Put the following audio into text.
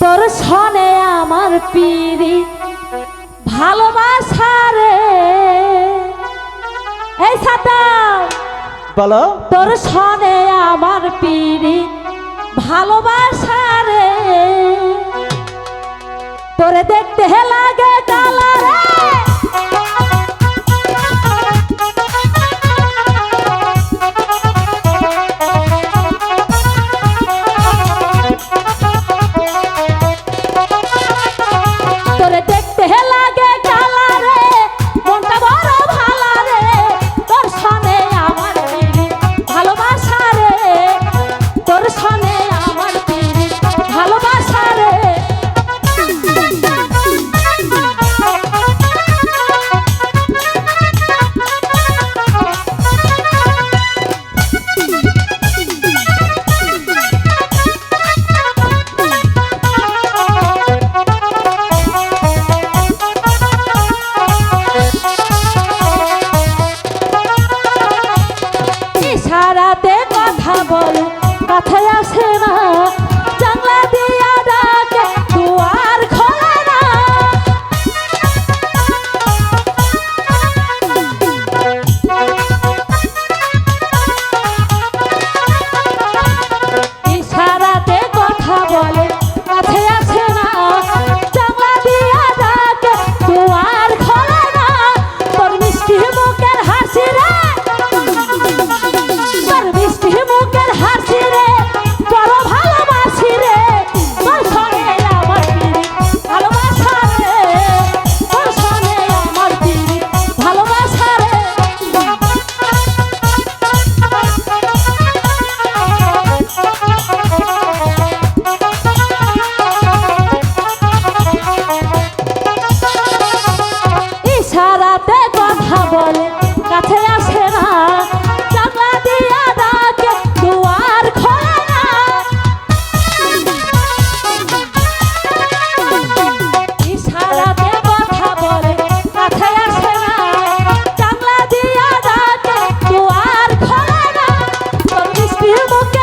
তোর সনে আমার পিড়ি ভালোবাসা রে। এই সাতা বলো। তোর সনে আমার পিড়ি ভালোবাসা রে। তোরে দেখতে লাগে ডালা রে মাথায় আসে